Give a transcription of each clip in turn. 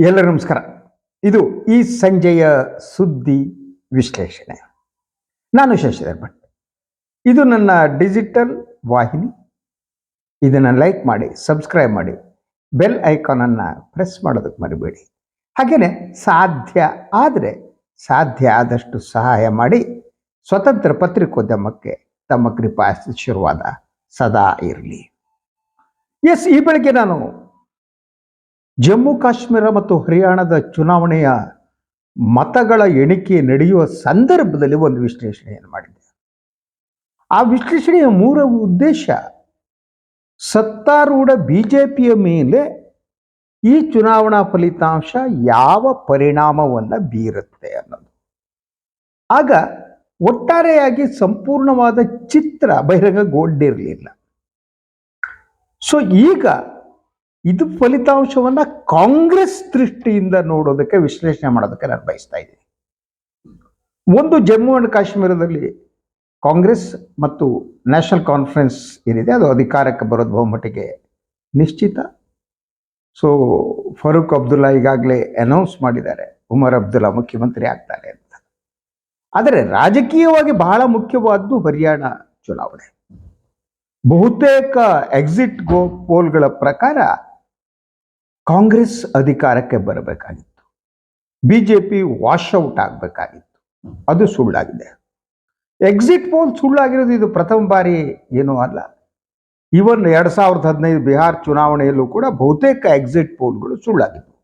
ಎಲ್ಲರೂ ನಮಸ್ಕಾರ. ಇದು ಈ ಸಂಜೆಯ ಸುದ್ದಿ ವಿಶ್ಲೇಷಣೆ. ನಾನು ಶಶಿಧರ್ ಭಟ್. ಇದು ನನ್ನ ಡಿಜಿಟಲ್ ವಾಹಿನಿ. ಇದನ್ನು ಲೈಕ್ ಮಾಡಿ, ಸಬ್ಸ್ಕ್ರೈಬ್ ಮಾಡಿ, ಬೆಲ್ ಐಕಾನನ್ನು ಪ್ರೆಸ್ ಮಾಡೋದಕ್ಕೆ ಮರಿಬೇಡಿ. ಹಾಗೆಯೇ ಸಾಧ್ಯ ಆದರೆ, ಸಾಧ್ಯ ಆದಷ್ಟು ಸಹಾಯ ಮಾಡಿ, ಸ್ವತಂತ್ರ ಪತ್ರಿಕೋದ್ಯಮಕ್ಕೆ ತಮ್ಮ ಕೃಪಾ ಶುರುವಾದ ಸದಾ ಇರಲಿ. ಎಸ್, ಈ ಬೆಳಗ್ಗೆ ನಾನು ಜಮ್ಮು ಕಾಶ್ಮೀರ ಮತ್ತು ಹರಿಯಾಣದ ಚುನಾವಣೆಯ ಮತಗಳ ಎಣಿಕೆ ನಡೆಯುವ ಸಂದರ್ಭದಲ್ಲಿ ಒಂದು ವಿಶ್ಲೇಷಣೆಯನ್ನು ಮಾಡಿದೆ ಆ ವಿಶ್ಲೇಷಣೆಯ ಮೂಲ ಉದ್ದೇಶ ಸತ್ತಾರೂಢ ಬಿ ಜೆ ಪಿಯ ಮೇಲೆ ಈ ಚುನಾವಣಾ ಫಲಿತಾಂಶ ಯಾವ ಪರಿಣಾಮವನ್ನು ಬೀರುತ್ತೆ ಅನ್ನೋದು. ಆಗ ಒಟ್ಟಾರೆಯಾಗಿ ಸಂಪೂರ್ಣವಾದ ಚಿತ್ರ ಬಹಿರಂಗಗೊಂಡಿರಲಿಲ್ಲ ಸೊ ಈಗ ಇದು ಫಲಿತಾಂಶವನ್ನ ಕಾಂಗ್ರೆಸ್ ದೃಷ್ಟಿಯಿಂದ ನೋಡೋದಕ್ಕೆ ವಿಶ್ಲೇಷಣೆ ಮಾಡೋದಕ್ಕೆ ನಾನು ಬಯಸ್ತಾ ಇದ್ದೀನಿ. ಒಂದು ಜಮ್ಮು ಅಂಡ್ ಕಾಶ್ಮೀರದಲ್ಲಿ ಕಾಂಗ್ರೆಸ್ ಮತ್ತು ನ್ಯಾಷನಲ್ ಕಾನ್ಫರೆನ್ಸ್ ಏನಿದೆ, ಅದು ಅಧಿಕಾರಕ್ಕೆ ಬರೋದು ಬಹುಮಟ್ಟಿಗೆ ನಿಶ್ಚಿತ. ಸೊ ಫರೂಕ್ ಅಬ್ದುಲ್ಲಾ ಈಗಾಗಲೇ ಅನೌನ್ಸ್ ಮಾಡಿದ್ದಾರೆ, ಉಮರ್ ಅಬ್ದುಲ್ಲಾ ಮುಖ್ಯಮಂತ್ರಿ ಆಗ್ತಾರೆ ಅಂತ. ಆದರೆ ರಾಜಕೀಯವಾಗಿ ಬಹಳ ಮುಖ್ಯವಾದ್ದು ಹರಿಯಾಣ ಚುನಾವಣೆ. ಬಹುತೇಕ ಎಕ್ಸಿಟ್ ಗೋ ಪೋಲ್ಗಳ ಪ್ರಕಾರ ಕಾಂಗ್ರೆಸ್ ಅಧಿಕಾರಕ್ಕೆ ಬರಬೇಕಾಗಿತ್ತು. ಬಿ ಜೆ ಬಿಜೆಪಿ ವಾಶ್ಔಟ್ ಆಗಬೇಕಾಗಿತ್ತು. ಅದು ಸುಳ್ಳಾಗಿದೆ. ಎಕ್ಸಿಟ್ ಪೋಲ್ ಸುಳ್ಳಾಗಿರೋದು ಇದು ಪ್ರಥಮ ಬಾರಿ ಏನೂ ಅಲ್ಲ. ಇವನ್ ಎರಡ್ ಸಾವಿರದ ಹದಿನೈದು ಬಿಹಾರ್ ಚುನಾವಣೆಯಲ್ಲೂ ಕೂಡ ಬಹುತೇಕ ಎಕ್ಸಿಟ್ ಪೋಲ್ಗಳು ಸುಳ್ಳಾಗಿದ್ವು.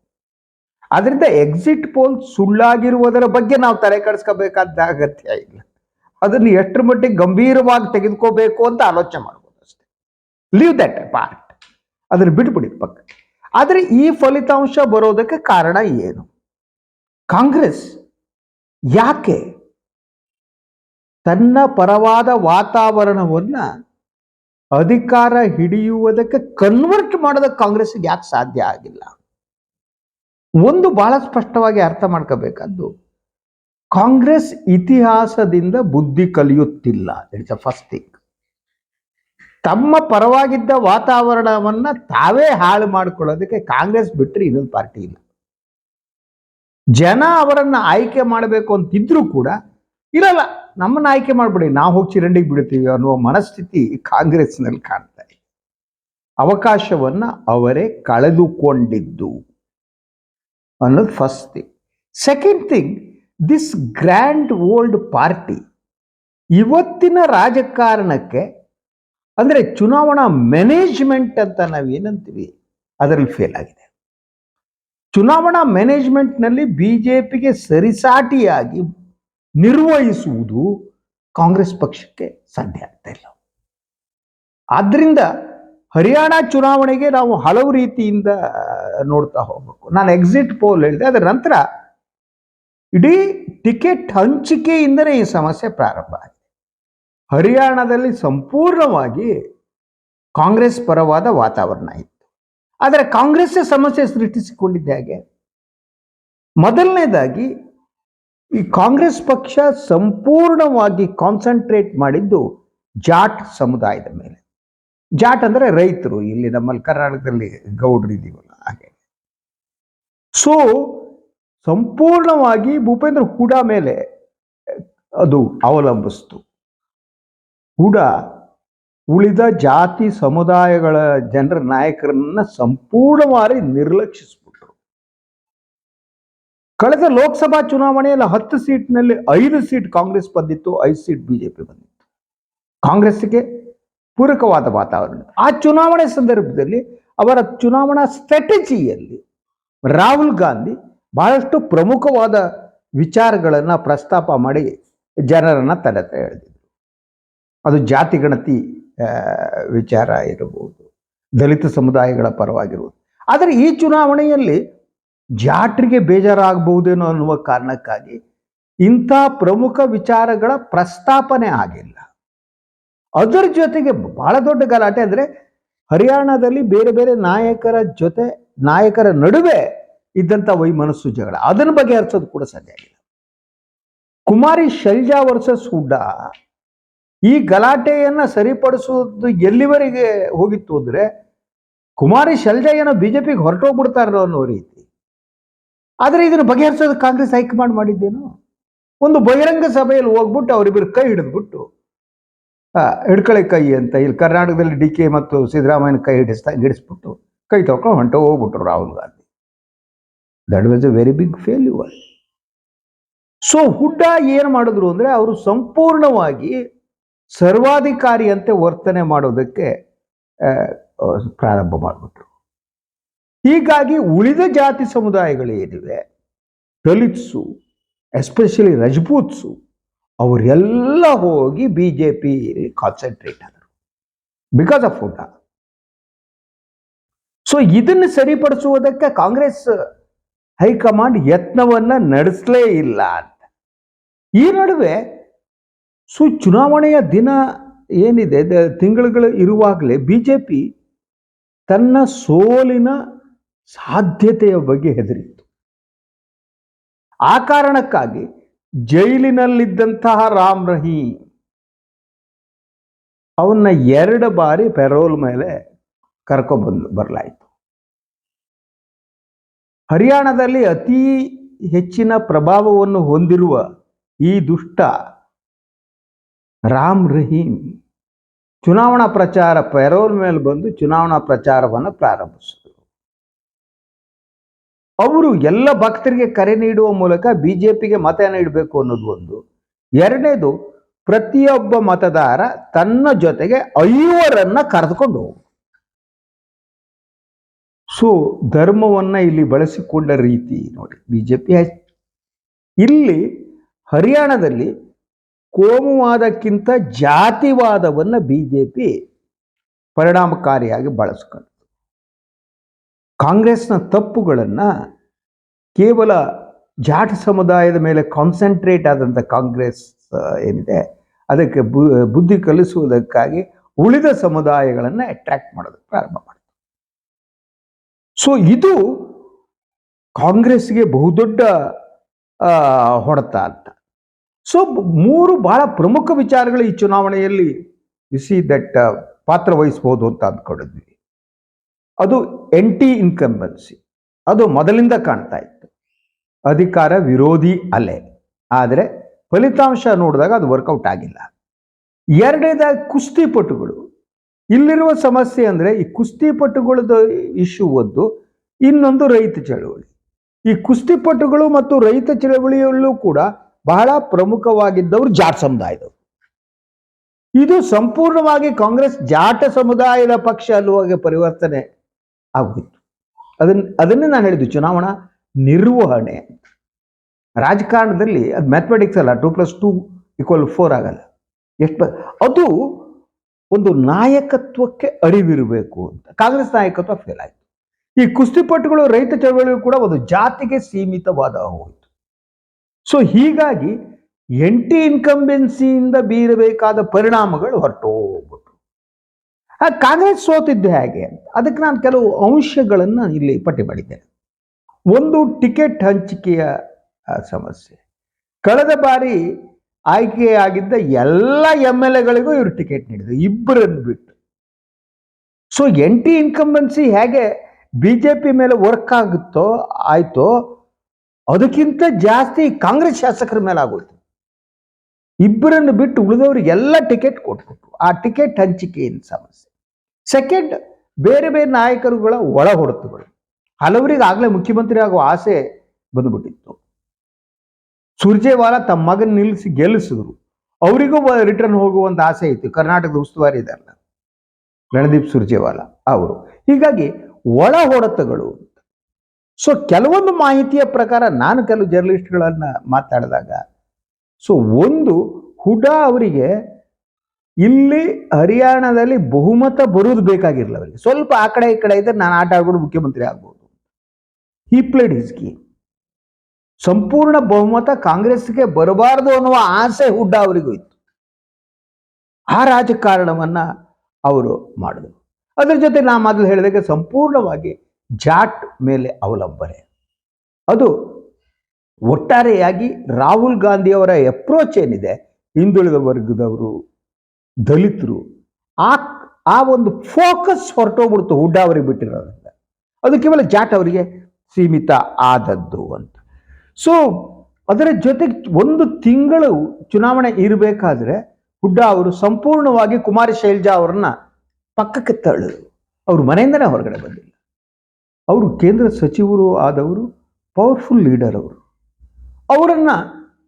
ಅದರಿಂದ ಎಕ್ಸಿಟ್ ಪೋಲ್ ಸುಳ್ಳಾಗಿರುವುದರ ಬಗ್ಗೆ ನಾವು ತಲೆ ಕೆಡಿಸ್ಕೋಬೇಕಾದ ಅಗತ್ಯ ಇಲ್ಲ. ಅದನ್ನು ಎಷ್ಟರ ಮಟ್ಟಿಗೆ ಗಂಭೀರವಾಗಿ ತೆಗೆದುಕೋಬೇಕು ಅಂತ ಆಲೋಚನೆ ಮಾಡ್ಬೋದು ಅಷ್ಟೇ. ಲೀವ್ ದಟ್ ಪಾರ್ಟ್ ಅದನ್ನು ಬಿಟ್ಬಿಡಿ ಪಕ್ಕ ಆದರೆ ಈ ಫಲಿತಾಂಶ ಬರೋದಕ್ಕೆ ಕಾರಣ ಏನು? ಕಾಂಗ್ರೆಸ್ ಯಾಕೆ ತನ್ನ ಪರವಾದ ವಾತಾವರಣವನ್ನ ಅಧಿಕಾರ ಹಿಡಿಯುವುದಕ್ಕೆ ಕನ್ವರ್ಟ್ ಮಾಡೋದಕ್ಕೆ ಕಾಂಗ್ರೆಸ್ಗೆ ಯಾಕೆ ಸಾಧ್ಯ ಆಗಿಲ್ಲ? ಒಂದು ಬಹಳ ಸ್ಪಷ್ಟವಾಗಿ ಅರ್ಥ ಮಾಡ್ಕೋಬೇಕಾದ್ದು ಕಾಂಗ್ರೆಸ್ ಇತಿಹಾಸದಿಂದ ಬುದ್ಧಿ ಕಲಿಯುತ್ತಿಲ್ಲ. ಇಟ್ಸ್ ಅ ಫಸ್ಟ್ ಥಿಂಗ್ ತಮ್ಮ ಪರವಾಗಿದ್ದ ವಾತಾವರಣವನ್ನ ತಾವೇ ಹಾಳು ಮಾಡಿಕೊಳ್ಳೋದಕ್ಕೆ ಕಾಂಗ್ರೆಸ್ ಬಿಟ್ಟರೆ ಇನ್ನೊಂದು ಪಾರ್ಟಿ ಇಲ್ಲ. ಜನ ಅವರನ್ನ ಆಯ್ಕೆ ಮಾಡಬೇಕು ಅಂತಿದ್ರು ಕೂಡ ಇರಲ್ಲ, ನಮ್ಮನ್ನ ಆಯ್ಕೆ ಮಾಡ್ಬಿಡಿ, ನಾವು ಹೋಗಿ ಚಿರಂಡಿಗೆ ಬಿಡ್ತೀವಿ ಅನ್ನುವ ಮನಸ್ಥಿತಿ ಕಾಂಗ್ರೆಸ್ನಲ್ಲಿ ಕಾಣ್ತಾ ಇದೆ. ಅವಕಾಶವನ್ನ ಅವರೇ ಕಳೆದುಕೊಂಡಿದ್ದು ಅನ್ನೋದು first thing second thing this grand old party ಇವತ್ತಿನ ರಾಜಕಾರಣಕ್ಕೆ ಅಂದ್ರೆ ಚುನಾವಣಾ ಮ್ಯಾನೇಜ್ಮೆಂಟ್ ಅಂತ ನಾವು ಏನಂತೀವಿ ಅದರಲ್ಲಿ ಫೇಲ್ ಆಗಿದೆ. ಚುನಾವಣಾ ಮ್ಯಾನೇಜ್ಮೆಂಟ್ನಲ್ಲಿ ಬಿಜೆಪಿಗೆ ಸರಿಸಾಟಿಯಾಗಿ ನಿರ್ವಹಿಸುವುದು ಕಾಂಗ್ರೆಸ್ ಪಕ್ಷಕ್ಕೆ ಸಾಧ್ಯ ಆಗ್ತಾ ಇಲ್ಲ. ಆದ್ರಿಂದ ಹರಿಯಾಣ ಚುನಾವಣೆಗೆ ನಾವು ಹಲವು ರೀತಿಯಿಂದ ನೋಡ್ತಾ ಹೋಗಬೇಕು. ನಾನು ಎಕ್ಸಿಟ್ ಪೋಲ್ ಹೇಳಿದೆ, ಅದರ ನಂತರ ಇಡೀ ಟಿಕೆಟ್ ಹಂಚಿಕೆಯಿಂದಲೇ ಈ ಸಮಸ್ಯೆ ಪ್ರಾರಂಭ ಆಗಿದೆ ಹರಿಯಾಣದಲ್ಲಿ ಸಂಪೂರ್ಣವಾಗಿ ಕಾಂಗ್ರೆಸ್ ಪರವಾದ ವಾತಾವರಣ ಇತ್ತು. ಆದರೆ ಕಾಂಗ್ರೆಸ್ ಸಮಸ್ಯೆ ಸೃಷ್ಟಿಸಿಕೊಂಡಿದ್ದ ಹಾಗೆ. ಮೊದಲನೇದಾಗಿ ಈ ಕಾಂಗ್ರೆಸ್ ಪಕ್ಷ ಸಂಪೂರ್ಣವಾಗಿ ಕಾನ್ಸಂಟ್ರೇಟ್ ಮಾಡಿದ್ದು ಜಾಟ್ ಸಮುದಾಯದ ಮೇಲೆ. ಜಾಟ್ ಅಂದ್ರೆ ರೈತರು, ಇಲ್ಲಿ ನಮ್ಮಲ್ಲಿ ಕರ್ನಾಟಕದಲ್ಲಿ ಗೌಡ್ರು ಇದೀವಲ್ಲ ಹಾಗೆ. ಸೊ ಸಂಪೂರ್ಣವಾಗಿ ಭೂಪೇಂದ್ರ ಹೂಡಾ ಮೇಲೆ ಅದು ಅವಲಂಬಿಸ್ತು. ಕೂಡ ಉಳಿದ ಜಾತಿ ಸಮುದಾಯಗಳ ಜನರ ನಾಯಕರನ್ನ ಸಂಪೂರ್ಣವಾಗಿ ನಿರ್ಲಕ್ಷಿಸ್ಬಿಟ್ರು. ಕಳೆದ ಲೋಕಸಭಾ ಚುನಾವಣೆಯಲ್ಲಿ ಹತ್ತು ಸೀಟ್ನಲ್ಲಿ ಐದು ಸೀಟ್ ಕಾಂಗ್ರೆಸ್ ಬಂದಿತ್ತು, ಐದು ಸೀಟ್ ಬಿಜೆಪಿ ಬಂದಿತ್ತು. ಕಾಂಗ್ರೆಸ್ಗೆ ಪೂರಕವಾದ ವಾತಾವರಣ. ಆ ಚುನಾವಣೆ ಸಂದರ್ಭದಲ್ಲಿ ಅವರ ಚುನಾವಣಾ ಸ್ಟ್ರಾಟಜಿಯಲ್ಲಿ ರಾಹುಲ್ ಗಾಂಧಿ ಬಹಳಷ್ಟು ಪ್ರಮುಖವಾದ ವಿಚಾರಗಳನ್ನು ಪ್ರಸ್ತಾಪ ಮಾಡಿ ಜನರನ್ನ ತಲೆ ಎಳೆದಿದ್ರು ಅದು ಜಾತಿ ಗಣತಿ ವಿಚಾರ ಇರಬಹುದು. ದಲಿತ ಸಮುದಾಯಗಳ ಪರವಾಗಿರುವುದು ಆದರೆ ಈ ಚುನಾವಣೆಯಲ್ಲಿ ಜಾಟ್ರಿಗೆ ಬೇಜಾರಾಗಬಹುದೇನೋ ಅನ್ನುವ ಕಾರಣಕ್ಕಾಗಿ ಇಂಥ ಪ್ರಮುಖ ವಿಚಾರಗಳ ಪ್ರಸ್ತಾಪನೆ ಆಗಿಲ್ಲ. ಅದರ ಜೊತೆಗೆ ಬಹಳ ದೊಡ್ಡ ಗಲಾಟೆ ಅಂದರೆ ಹರಿಯಾಣದಲ್ಲಿ ಬೇರೆ ಬೇರೆ ನಾಯಕರ ಜೊತೆ, ನಾಯಕರ ನಡುವೆ ಇದ್ದಂಥ ವೈಮನಸ್ಸು ಜಗಳ. ಅದನ್ನ ಬಗೆಹರಿಸೋದು ಕೂಡ ಸಾಧ್ಯ ಆಗಿಲ್ಲ ಕುಮಾರಿ ಶೈಲಜಾ ವರ್ಸಸ್ ಹುಡ್ಡ ಈ ಗಲಾಟೆಯನ್ನು ಸರಿಪಡಿಸೋದು ಎಲ್ಲಿವರೆಗೆ ಹೋಗಿತ್ತು ಅಂದ್ರೆ ಕುಮಾರಿ ಏನೋ ಪಿಗೆ ಹೊರಟೋಗ್ಬಿಡ್ತಾರೋ ಅನ್ನೋ ರೀತಿ. ಆದರೆ ಇದನ್ನು ಬಗೆಹರಿಸೋದು ಕಾಂಗ್ರೆಸ್ ಹೈಕಮಾಂಡ್ ಮಾಡಿದ್ದೇನು? ಒಂದು ಬಹಿರಂಗ ಸಭೆಯಲ್ಲಿ ಹೋಗ್ಬಿಟ್ಟು ಅವರಿಬ್ಬರು ಕೈ ಹಿಡಿದ್ಬಿಟ್ಟು ಹಿಡ್ಕೊಳ್ಳಿ ಕೈ ಅಂತ ಇಲ್ಲಿ ಕರ್ನಾಟಕದಲ್ಲಿ ಡಿ ಕೆ ಮತ್ತು ಸಿದ್ದರಾಮಯ್ಯನ ಕೈ ಹಿಡಿಸ್ತಾ, ಹಿಡಿಸ್ಬಿಟ್ಟು ಕೈ ತೊಗೊಂಡು ಹೊಂಟ ಹೋಗ್ಬಿಟ್ರು Rahul Gandhi. That was a very big failure so Hooda ಏನು ಮಾಡಿದ್ರು ಅಂದ್ರೆ ಅವರು ಸಂಪೂರ್ಣವಾಗಿ ಸರ್ವಾಧಿಕಾರಿಯಂತೆ ವರ್ತನೆ ಮಾಡೋದಕ್ಕೆ ಪ್ರಾರಂಭ ಮಾಡಿಬಿಟ್ರು. ಹೀಗಾಗಿ ಉಳಿದ ಜಾತಿ ಸಮುದಾಯಗಳು ಏನಿವೆ, ದಲಿತ್ಸು ಎಸ್ಪೆಷಲಿ ರಜಪೂತ್ಸು, ಅವರೆಲ್ಲ ಹೋಗಿ ಬಿ ಜೆ ಪಿ ಕಾನ್ಸಂಟ್ರೇಟ್ ಆದರು. ಬಿಕಾಸ್ ಆಫ್ ಹುಡ್ಡ ಸೊ ಇದನ್ನು ಸರಿಪಡಿಸುವುದಕ್ಕೆ ಕಾಂಗ್ರೆಸ್ ಹೈಕಮಾಂಡ್ ಯತ್ನವನ್ನ ನಡೆಸಲೇ ಇಲ್ಲ ಅಂತ. ಈ ನಡುವೆ ಸೊ ಚುನಾವಣೆಯ ದಿನ ಏನಿದೆ, ದ- ತಿಂಗಳುಗಳು ಇರುವಾಗಲೇ ಬಿ ಜೆ ಪಿ ತನ್ನ ಸೋಲಿನ ಸಾಧ್ಯತೆಯ ಬಗ್ಗೆ ಹೆದರಿತ್ತು. ಆ ಕಾರಣಕ್ಕಾಗಿ ಜೈಲಿನಲ್ಲಿದ್ದಂತಹ ರಾಮ್ ರಹೀಂ ಅವನ್ನ ಎರಡು ಬಾರಿ ಪೆರೋಲ್ ಮೇಲೆ ಕರ್ಕೊಬಂದು ಬರಲಾಯಿತು. ಹರಿಯಾಣದಲ್ಲಿ ಅತಿ ಹೆಚ್ಚಿನ ಪ್ರಭಾವವನ್ನು ಹೊಂದಿರುವ ಈ ದುಷ್ಟ ರಾಮ್ ರಹೀಂ. ಚುನಾವಣಾ ಪ್ರಚಾರ ಪೆರೋಲ್ ಮೇಲೆ ಬಂದು ಚುನಾವಣಾ ಪ್ರಚಾರವನ್ನು ಪ್ರಾರಂಭಿಸಿದರು. ಅವರು ಎಲ್ಲ ಭಕ್ತರಿಗೆ ಕರೆ ನೀಡುವ ಮೂಲಕ ಬಿಜೆಪಿಗೆ ಮತ ನೀಡಬೇಕು ಅನ್ನೋದು ಒಂದು. ಎರಡನೇದು, ಪ್ರತಿಯೊಬ್ಬ ಮತದಾರ ತನ್ನ ಜೊತೆಗೆ ಐವರನ್ನ ಕರೆದುಕೊಂಡು ಹೋಗು. ಸೊ, ಧರ್ಮವನ್ನ ಇಲ್ಲಿ ಬಳಸಿಕೊಂಡ ರೀತಿ ನೋಡಿ, ಬಿಜೆಪಿ ಇಲ್ಲಿ ಹರಿಯಾಣದಲ್ಲಿ ಕೋಮುವಾದಕ್ಕಿಂತ ಜಾತಿವಾದವನ್ನು ಬಿ ಜೆ ಪಿ ಪರಿಣಾಮಕಾರಿಯಾಗಿ ಬಳಸ್ಕೊಂಡು ಕಾಂಗ್ರೆಸ್ನ ತಪ್ಪುಗಳನ್ನು ಕೇವಲ ಜಾಟ್ ಸಮುದಾಯದ ಮೇಲೆ ಕಾನ್ಸಂಟ್ರೇಟ್ ಆದಂಥ ಕಾಂಗ್ರೆಸ್ ಏನಿದೆ, ಅದಕ್ಕೆ ಬುದ್ಧಿ ಕಲಿಸುವುದಕ್ಕಾಗಿ ಉಳಿದ ಸಮುದಾಯಗಳನ್ನು ಅಟ್ರ್ಯಾಕ್ಟ್ ಮಾಡೋದಕ್ಕೆ ಪ್ರಾರಂಭ ಮಾಡಿತು ಸೊ ಇದು ಕಾಂಗ್ರೆಸ್ಗೆ ಬಹುದೊಡ್ಡ ಹೊಡೆತ ಅಂತ. ಸೊ ಮೂರು ಬಹಳ ಪ್ರಮುಖ ವಿಚಾರಗಳು ಈ ಚುನಾವಣೆಯಲ್ಲಿ ಸಿ ದಟ್ ಪಾತ್ರ ವಹಿಸ್ಬೋದು ಅಂತ ಅಂದ್ಕೊಂಡಿದ್ವಿ. ಅದು ಎಂಟಿ ಇನ್ಕಂಬನ್ಸಿ ಅದು ಮೊದಲಿಂದ ಕಾಣ್ತಾ ಇತ್ತು. ಅಧಿಕಾರ ವಿರೋಧಿ ಅಲೆ. ಆದರೆ ಫಲಿತಾಂಶ ನೋಡಿದಾಗ ಅದು ವರ್ಕೌಟ್ ಆಗಿಲ್ಲ. ಎರಡನೇದಾಗಿ ಕುಸ್ತಿಪಟುಗಳು ಇಲ್ಲಿರುವ ಸಮಸ್ಯೆ ಅಂದರೆ ಈ ಕುಸ್ತಿಪಟುಗಳದ ಇಶ್ಯೂ ಒಂದು, ಇನ್ನೊಂದು ರೈತ ಚಳವಳಿ. ಈ ಕುಸ್ತಿಪಟುಗಳು ಮತ್ತು ರೈತ ಚಳವಳಿಯಲ್ಲೂ ಕೂಡ ಬಹಳ ಪ್ರಮುಖವಾಗಿದ್ದವರು ಜಾಟ್ ಸಮುದಾಯದವರು. ಇದು ಸಂಪೂರ್ಣವಾಗಿ ಕಾಂಗ್ರೆಸ್ ಜಾಟ ಸಮುದಾಯದ ಪಕ್ಷ ಅನ್ನುವಾಗ ಪರಿವರ್ತನೆ ಆಗುತ್ತಿತ್ತು ಅದನ್ನ ಅದನ್ನೇ ನಾನು ಹೇಳಿದ್ದು, ಚುನಾವಣಾ ನಿರ್ವಹಣೆ. ಅಂತ ರಾಜಕಾರಣದಲ್ಲಿ ಅದು ಮ್ಯಾಥಮೆಟಿಕ್ಸ್ ಅಲ್ಲ two plus two equal four ಆಗಲ್ಲ. ಎಷ್ಟು ಅದು ಒಂದು ನಾಯಕತ್ವಕ್ಕೆ ಅರಿವಿರಬೇಕು ಅಂತ. ಕಾಂಗ್ರೆಸ್ ನಾಯಕತ್ವ ಫೇಲ್ ಆಯಿತು. ಈ ಕುಸ್ತಿಪಟುಗಳು ರೈತ ಚಳವಳಿಯು ಕೂಡ ಒಂದು ಜಾತಿಗೆ ಸೀಮಿತವಾದ ಹೋಯಿತು. ಸೊ ಹೀಗಾಗಿ ಎಂಟಿ ಇನ್ಕಂಬೆನ್ಸಿಯಿಂದ ಬೀರಬೇಕಾದ ಪರಿಣಾಮಗಳು ಹೊರಟು ಹೋಗ್ಬಿಟ್ರು ಆ ಕಾಂಗ್ರೆಸ್ ಸೋತಿದ್ದು ಹೇಗೆ ಅದಕ್ಕೆ ನಾನು ಕೆಲವು ಅಂಶಗಳನ್ನು ಇಲ್ಲಿ ಪಟ್ಟಿ ಮಾಡಿದ್ದೇನೆ. ಒಂದು ಟಿಕೆಟ್ ಹಂಚಿಕೆಯ ಸಮಸ್ಯೆ. ಕಳೆದ ಬಾರಿ ಆಯ್ಕೆಯಾಗಿದ್ದ ಎಲ್ಲ ಎಂ ಎಲ್ ಎಗಳಿಗೂ ಇವರು ಟಿಕೆಟ್ ನೀಡಿದ್ರು, ಇಬ್ಬರನ್ನು ಬಿಟ್ಟು. ಸೊ ಎಂಟಿ ಇನ್ಕಂಬೆನ್ಸಿ ಹೇಗೆ ಬಿ ಜೆ ಪಿ ಮೇಲೆ ವರ್ಕ್ ಆಗುತ್ತೋ, ಆಯ್ತೋ ಅದಕ್ಕಿಂತ ಜಾಸ್ತಿ ಕಾಂಗ್ರೆಸ್ ಶಾಸಕರ ಮೇಲೆ ಆಗೋಯ್ತು. ಇಬ್ಬರನ್ನು ಬಿಟ್ಟು ಉಳಿದವರಿಗೆಲ್ಲ ಟಿಕೆಟ್ ಕೊಟ್ಬಿಟ್ರು. ಆ ಟಿಕೆಟ್ ಹಂಚಿಕೆಯಿಂದ ಸಮಸ್ಯೆ. ಸೆಕೆಂಡ್ ಬೇರೆ ಬೇರೆ ನಾಯಕರುಗಳ ಒಳ ಹೊಡೆತುಗಳು. ಹಲವರಿಗೆ ಆಗಲೇ ಮುಖ್ಯಮಂತ್ರಿ ಆಗುವ ಆಸೆ ಬಂದ್ಬಿಟ್ಟಿತ್ತು. ಸುರ್ಜೇವಾಲಾ ತಮ್ಮ ಮಗನ ನಿಲ್ಲಿಸಿ ಗೆಲ್ಲಿಸಿದ್ರು. ಅವರಿಗೂ ರಿಟರ್ನ್ ಹೋಗುವಂತ ಆಸೆ ಇತ್ತು. ಕರ್ನಾಟಕದ ಉಸ್ತುವಾರಿ ಇದಲ್ಲ. ರಣದೀಪ್ ಸುರ್ಜೇವಾಲಾ ಅವರು. ಹೀಗಾಗಿ ಒಳ ಹೊಡೆತಗಳು ಸೊ ಕೆಲವೊಂದು ಮಾಹಿತಿಯ ಪ್ರಕಾರ ನಾನು ಕೆಲವು ಜರ್ನಲಿಸ್ಟ್ಗಳನ್ನು ಮಾತಾಡಿದಾಗ ಸೊ ಒಂದು ಹುಡಾ ಅವರಿಗೆ ಇಲ್ಲಿ ಹರಿಯಾಣದಲ್ಲಿ ಬಹುಮತ ಬರುವುದು ಬೇಕಾಗಿರಲಿಲ್ಲ ಅವರಿಗೆ. ಸ್ವಲ್ಪ ಆ ಕಡೆ ಈ ಕಡೆ ಇದ್ದರೆ ನಾನು ಆಟ ಆಡ್ಕೊಂಡು ಮುಖ್ಯಮಂತ್ರಿ ಆಗ್ಬೋದು. ಹಿ ಪ್ಲೇಡ್ ಗೇಮ್ ಸಂಪೂರ್ಣ ಬಹುಮತ ಕಾಂಗ್ರೆಸ್ಗೆ ಬರಬಾರದು ಅನ್ನುವ ಆಸೆ ಹುಡ್ಡ ಅವರಿಗೂ ಇತ್ತು. ಆ ರಾಜಕಾರಣವನ್ನ ಅವರು ಮಾಡಿದರು. ಅದರ ಜೊತೆ ನಾ ಮೊದಲು ಹೇಳಿದಾಗ ಸಂಪೂರ್ಣವಾಗಿ ಜಾಟ್ ಮೇಲೆ ಅವಲಂಬನೆ. ಅದು ಒಟ್ಟಾರೆಯಾಗಿ ರಾಹುಲ್ ಗಾಂಧಿಯವರ ಅಪ್ರೋಚ್ ಏನಿದೆ, ಹಿಂದುಳಿದ ವರ್ಗದವರು, ದಲಿತರು, ಆ ಆ ಒಂದು ಫೋಕಸ್ ಹೊರಟೋಗ್ಬಿಡ್ತು ಹುಡ್ಡ ಅವರಿಗೆ ಬಿಟ್ಟಿರೋದ್ರಿಂದ. ಅದು ಕೇವಲ ಜಾಟ್ ಅವರಿಗೆ ಸೀಮಿತ ಆದದ್ದು ಅಂತ. ಸೊ ಅದರ ಜೊತೆಗೆ ಒಂದು ತಿಂಗಳು ಚುನಾವಣೆ ಇರಬೇಕಾದ್ರೆ ಹುಡ್ಡಾ ಅವರು ಸಂಪೂರ್ಣವಾಗಿ ಕುಮಾರಿ ಶೈಲ್ಜಾ ಅವರನ್ನ ಪಕ್ಕಕ್ಕೆ ತಳ್ಳಿದ್ರು ಅವ್ರ ಮನೆಯಿಂದನೇ ಹೊರಗಡೆ ಬಂದಿಲ್ಲ. ಅವರು ಕೇಂದ್ರ ಸಚಿವರು ಆದವರು ಪವರ್ಫುಲ್ ಲೀಡರ್ ಅವರು. ಅವರನ್ನು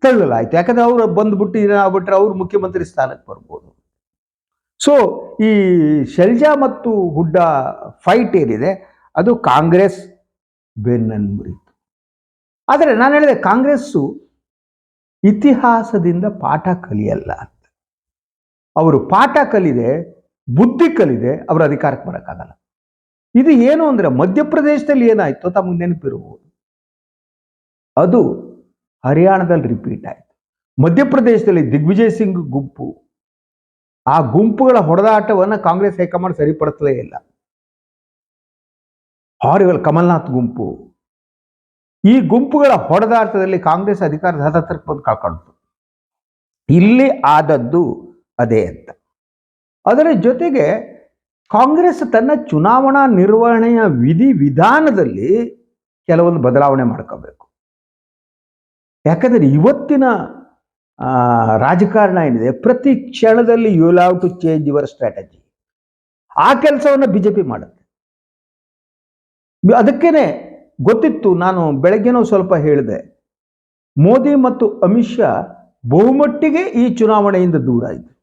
ತಳ್ಳಲಾಯಿತು. ಯಾಕಂದರೆ ಅವರು ಬಂದುಬಿಟ್ಟು ಏನಾಗ್ಬಿಟ್ರೆ ಅವರು ಮುಖ್ಯಮಂತ್ರಿ ಸ್ಥಾನಕ್ಕೆ ಬರ್ಬೋದು. ಸೊ ಈ ಶೆಲ್ಜಾ ಮತ್ತು ಹುಡ್ಡಾ ಫೈಟ್ ಏನಿದೆ, ಅದು ಕಾಂಗ್ರೆಸ್ ಬೆನ್ನನ್ನು ಮುರಿತು. ಆದರೆ ನಾನು ಹೇಳಿದೆ, ಕಾಂಗ್ರೆಸ್ಸು ಇತಿಹಾಸದಿಂದ ಪಾಠ ಕಲಿಯಲ್ಲ ಅಂತ. ಅವರು ಪಾಠ ಕಲಿದೆ, ಬುದ್ಧಿ ಕಲಿದೆ, ಅವರು ಅಧಿಕಾರಕ್ಕೆ ಬರೋಕ್ಕಾಗಲ್ಲ. ಇದು ಏನು ಅಂದ್ರೆ ಮಧ್ಯಪ್ರದೇಶದಲ್ಲಿ ಏನಾಯ್ತು ತಮಗೆ ನೆನಪಿರಬಹುದು ಅದು ಹರಿಯಾಣದಲ್ಲಿ ರಿಪೀಟ್ ಆಯಿತು. ಮಧ್ಯಪ್ರದೇಶದಲ್ಲಿ ದಿಗ್ವಿಜಯ್ ಸಿಂಗ್ ಗುಂಪು, ಆ ಗುಂಪುಗಳ ಹೊಡೆದಾಟವನ್ನು ಕಾಂಗ್ರೆಸ್ ಹೈಕಮಾಂಡ್ ಸರಿಪಡಿಸಲೇ ಇಲ್ಲ. ಹಾರಿವಲ್ ಕಮಲ್ನಾಥ್ ಗುಂಪು, ಈ ಗುಂಪುಗಳ ಹೊಡೆದಾಟದಲ್ಲಿ ಕಾಂಗ್ರೆಸ್ ಅಧಿಕಾರದ ಹತ್ತತ್ರಕ್ಕೆ ಬಂದು ಇಲ್ಲಿ ಆದದ್ದು ಅದೇ ಅಂತ. ಅದರ ಜೊತೆಗೆ ಕಾಂಗ್ರೆಸ್ ತನ್ನ ಚುನಾವಣಾ ನಿರ್ವಹಣೆಯ ವಿಧಿ ವಿಧಾನದಲ್ಲಿ ಕೆಲವೊಂದು ಬದಲಾವಣೆ ಮಾಡ್ಕೋಬೇಕು. ಯಾಕಂದ್ರೆ ಇವತ್ತಿನ ರಾಜಕಾರಣ ಏನಿದೆ, ಪ್ರತಿ ಕ್ಷಣದಲ್ಲಿ you have to change your strategy ಆ ಕೆಲಸವನ್ನು ಬಿಜೆಪಿ ಮಾಡುತ್ತೆ. ಅದಕ್ಕೇನೆ ಗೊತ್ತಿತ್ತು, ನಾನು ಬೆಳಗ್ಗೆನೂ ಸ್ವಲ್ಪ ಹೇಳಿದೆ, ಮೋದಿ ಮತ್ತು ಅಮಿತ್ ಶಾ ಬಹುಮಟ್ಟಿಗೆ ಈ ಚುನಾವಣೆಯಿಂದ ದೂರ ಇದ್ದರು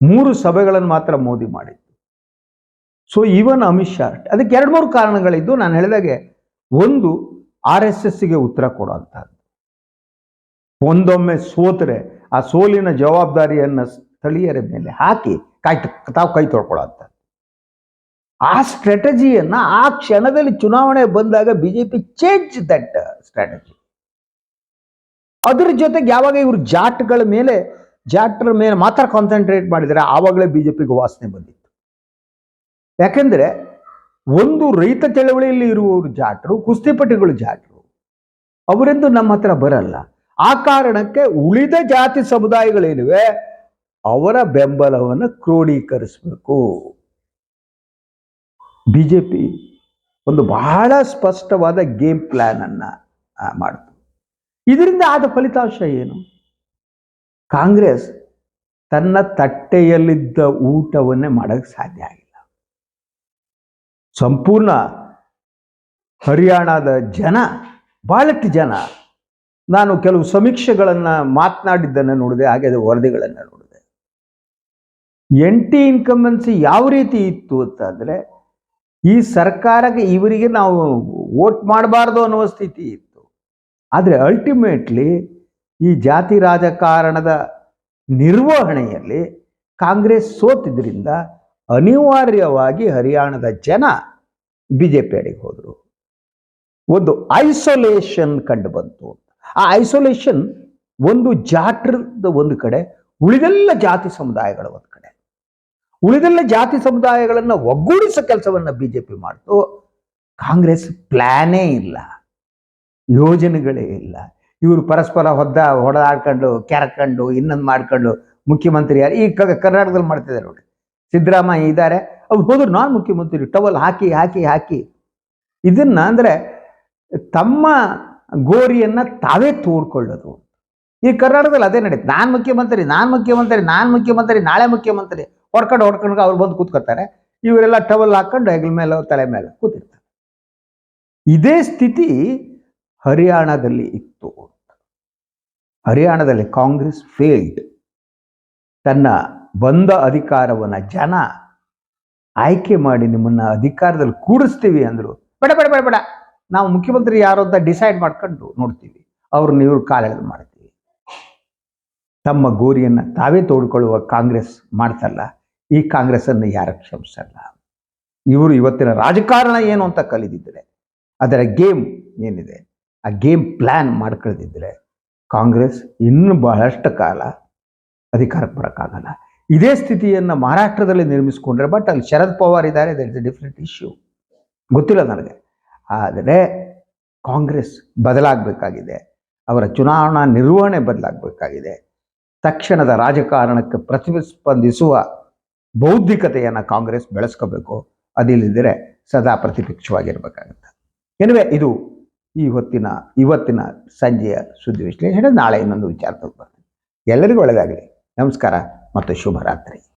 ಮೂರು ಸಭೆಗಳನ್ನು ಮಾತ್ರ ಮೋದಿ ಮಾಡಿದ್ದು ಸೊ ಈವನ್ ಅಮಿತ್ ಶಾ ಅದಕ್ಕೆ ಎರಡು ಮೂರು ಕಾರಣಗಳಿದ್ದು ನಾನು ಹೇಳಿದಾಗೆ, ಒಂದು ಆರ್ ಎಸ್ ಎಸ್ಗೆ ಉತ್ತರ ಕೊಡುವಂಥದ್ದು ಒಂದೊಮ್ಮೆ ಸೋತರೆ, ಆ ಸೋಲಿನ ಜವಾಬ್ದಾರಿಯನ್ನು ಸ್ಥಳೀಯರ ಮೇಲೆ ಹಾಕಿ ಕೈ ತಾವು ಕೈ ತೊಳ್ಕೊಳ್ಳೋಂಥದ್ದು ಆ ಸ್ಟ್ರಾಟಜಿಯನ್ನ ಆ ಕ್ಷಣದಲ್ಲಿ ಚುನಾವಣೆ ಬಂದಾಗ ಬಿಜೆಪಿ ಚೇಂಜ್ ದಟ್ ಸ್ಟ್ರಾಟಜಿ ಅದ್ರ ಜೊತೆಗೆ ಯಾವಾಗ ಇವರು ಜಾಟ್ಗಳ ಮೇಲೆ, ಜಾಟ್ರ ಮೇಲೆ ಮಾತ್ರ ಕಾನ್ಸಂಟ್ರೇಟ್ ಮಾಡಿದರೆ ಆವಾಗಲೇ ಬಿಜೆಪಿಗೆ ವಾಸನೆ ಬಂದಿತ್ತು. ಯಾಕೆಂದ್ರೆ ಒಂದು ರೈತ ಚಳವಳಿಯಲ್ಲಿ ಇರುವವರು ಜಾಟರು ಕುಸ್ತಿಪಟುಗಳು ಜಾಟರು. ಅವರೆಂದು ನಮ್ಮ ಹತ್ರ ಬರಲ್ಲ. ಆ ಕಾರಣಕ್ಕೆ ಉಳಿದ ಜಾತಿ ಸಮುದಾಯಗಳೇನಿವೆ ಅವರ ಬೆಂಬಲವನ್ನು ಕ್ರೋಢೀಕರಿಸಬೇಕು ಪಿ ಒಂದು ಬಹಳ ಸ್ಪಷ್ಟವಾದ ಗೇಮ್ ಆ, ಮಾಡ್ತು. ಇದರಿಂದ ಆದ ಫಲಿತಾಂಶ ಏನು? ಕಾಂಗ್ರೆಸ್ ತನ್ನ ತಟ್ಟೆಯಲ್ಲಿದ್ದ ಊಟವನ್ನೇ ಮಾಡೋಕ್ಕೆ ಸಾಧ್ಯ ಆಗಿಲ್ಲ. ಸಂಪೂರ್ಣ ಹರಿಯಾಣದ ಜನ ಬಹಳಷ್ಟು ಜನ. ನಾನು ಕೆಲವು ಸಮೀಕ್ಷೆಗಳನ್ನು ಮಾತನಾಡಿದ್ದನ್ನು ನೋಡಿದೆ, ಹಾಗೆ ವರದಿಗಳನ್ನು ನೋಡಿದೆ. ಎಂಟಿ ಇನ್ಕಮೆನ್ಸಿ ಯಾವ ರೀತಿ ಇತ್ತು ಅಂತಂದ್ರೆ, ಈ ಸರ್ಕಾರಕ್ಕೆ ಇವರಿಗೆ ನಾವು ವೋಟ್ ಮಾಡಬಾರ್ದು ಅನ್ನುವ ಸ್ಥಿತಿ ಇತ್ತು. ಆದರೆ ಅಲ್ಟಿಮೇಟ್ಲಿ ಈ ಜಾತಿ ರಾಜಕಾರಣದ ನಿರ್ವಹಣೆಯಲ್ಲಿ ಕಾಂಗ್ರೆಸ್ ಸೋತಿದ್ರಿಂದ ಅನಿವಾರ್ಯವಾಗಿ ಹರಿಯಾಣದ ಜನ ಬಿ ಜೆ ಪಿ ಅಡಿಗೆ ಹೋದರು. ಒಂದು ಐಸೋಲೇಷನ್ ಕಂಡು ಬಂತು ಆ ಐಸೋಲೇಷನ್ ಒಂದು ಜಾಟ್ರದ ಒಂದು ಕಡೆ, ಉಳಿದೆಲ್ಲ ಜಾತಿ ಸಮುದಾಯಗಳ ಒಂದು ಕಡೆ. ಉಳಿದೆಲ್ಲ ಜಾತಿ ಸಮುದಾಯಗಳನ್ನು ಒಗ್ಗೂಡಿಸೋ ಕೆಲಸವನ್ನ ಬಿಜೆಪಿ ಮಾಡ್ತು. ಕಾಂಗ್ರೆಸ್ ಪ್ಲ್ಯಾನೇ ಇಲ್ಲ. ಯೋಜನೆಗಳೇ ಇಲ್ಲ. ಇವರು ಪರಸ್ಪರ ಹೊದ್ದ, ಹೊಡೆದಾಡ್ಕೊಂಡು, ಕೆರಕೊಂಡು, ಇನ್ನೊಂದು ಮಾಡ್ಕೊಂಡು ಮುಖ್ಯಮಂತ್ರಿ ಯಾರು, ಈ ಕರ್ನಾಟಕದಲ್ಲಿ ಮಾಡ್ತಿದ್ದಾರೆ ನೋಡಿ ಸಿದ್ದರಾಮಯ್ಯ ಇದ್ದಾರೆ ಅವ್ರು ಹೋದ್ರು ನಾನು ಮುಖ್ಯಮಂತ್ರಿ, ಟವಲ್ ಹಾಕಿ ಹಾಕಿ ಹಾಕಿ. ಇದನ್ನ ಅಂದ್ರೆ ತಮ್ಮ ಗೋರಿಯನ್ನ ತಾವೇ ತೋಡ್ಕೊಳ್ಳೋದು ಈ ಕರ್ನಾಟಕದಲ್ಲಿ ಅದೇ ನಡೀತು. ನಾನು ಮುಖ್ಯಮಂತ್ರಿ ನಾನು ಮುಖ್ಯಮಂತ್ರಿ ನಾನು ಮುಖ್ಯಮಂತ್ರಿ, ನಾಳೆ ಮುಖ್ಯಮಂತ್ರಿ. ಹೊಡ್ಕೊಂಡು ಹೊಡ್ಕೊಂಡು ಅವ್ರು ಬಂದು ಕೂತ್ಕೋತಾರೆ ಇವರೆಲ್ಲ ಟವಲ್ ಹಾಕೊಂಡು ಹೆಗಲ ಮೇಲೆ, ತಲೆ ಮೇಲೆ ಕೂತಿರ್ತಾರೆ. ಇದೇ ಸ್ಥಿತಿ ಹರಿಯಾಣದಲ್ಲಿ ಇತ್ತು ಹರಿಯಾಣದಲ್ಲಿ ಕಾಂಗ್ರೆಸ್ ಫೇಲ್ಡ್ ತನ್ನ ಬಂದ ಅಧಿಕಾರವನ್ನ ಜನ ಆಯ್ಕೆ ಮಾಡಿ ನಿಮ್ಮನ್ನ ಅಧಿಕಾರದಲ್ಲಿ ಕೂಡಿಸ್ತೀವಿ ಅಂದ್ರು. ಬೇಡ ಬೇಡ ಬೇಡ ಬೇಡ. ನಾವು ಮುಖ್ಯಮಂತ್ರಿ ಯಾರು ಅಂತ ಡಿಸೈಡ್ ಮಾಡ್ಕೊಂಡು ನೋಡ್ತೀವಿ. ಅವ್ರನ್ನ ಇವ್ರು ಕಾಲೆಳೆದು ಮಾಡ್ತೀವಿ. ತಮ್ಮ ಗೋರಿಯನ್ನ ತಾವೇ ತೋಡ್ಕೊಳ್ಳುವ ಕಾಂಗ್ರೆಸ್ ಮಾಡ್ತಲ್ಲ, ಈ ಕಾಂಗ್ರೆಸ್ ಅನ್ನು ಯಾರು ಕ್ಷಮಿಸಲ್ಲ? ಇವರು ಇವತ್ತಿನ ರಾಜಕಾರಣ ಏನು ಅಂತ ಕಲಿದಿದ್ರೆ, ಅದರ ಗೇಮ್ ಏನಿದೆ? ಆ ಗೇಮ್ ಪ್ಲಾನ್ ಮಾಡ್ಕೊಳ್ದಿದ್ರೆ ಕಾಂಗ್ರೆಸ್ ಇನ್ನೂ ಬಹಳಷ್ಟು ಕಾಲ ಅಧಿಕಾರಕ್ಕೆ ಬರೋಕ್ಕಾಗಲ್ಲ. ಇದೇ ಸ್ಥಿತಿಯನ್ನು ಮಹಾರಾಷ್ಟ್ರದಲ್ಲಿ ನಿರ್ಮಿಸಿಕೊಂಡ್ರೆ ಬಟ್ ಅಲ್ಲಿ ಶರದ್ ಪವಾರ್ ಇದ್ದಾರೆ that is a different issue ಗೊತ್ತಿಲ್ಲ ನನಗೆ. ಆದರೆ ಕಾಂಗ್ರೆಸ್ ಬದಲಾಗಬೇಕಾಗಿದೆ. ಅವರ ಚುನಾವಣಾ ನಿರ್ವಹಣೆ ಬದಲಾಗಬೇಕಾಗಿದೆ. ತಕ್ಷಣದ ರಾಜಕಾರಣಕ್ಕೆ ಪ್ರತಿಸ್ಪಂದಿಸುವ ಬೌದ್ಧಿಕತೆಯನ್ನು ಕಾಂಗ್ರೆಸ್ ಬೆಳೆಸ್ಕೋಬೇಕು. ಅದಿಲ್ಲದಿದ್ದರೆ ಸದಾ ಪ್ರತಿಪಕ್ಷವಾಗಿರಬೇಕಾಗುತ್ತೆ. ಎನಿವೆ ಇದು ಈ ಹೊತ್ತಿನ, ಇವತ್ತಿನ ಸಂಜೆಯ ಸುದ್ದಿ ವಿಶ್ಲೇಷಣೆ. ನಾಳೆ ಇನ್ನೊಂದು ವಿಚಾರದಲ್ಲಿ ಬರ್ತೀನಿ. ಎಲ್ಲರಿಗೂ ಒಳ್ಳೆಯದಾಗಲಿ ನಮಸ್ಕಾರ. ಮತ್ತು ಶುಭರಾತ್ರಿ.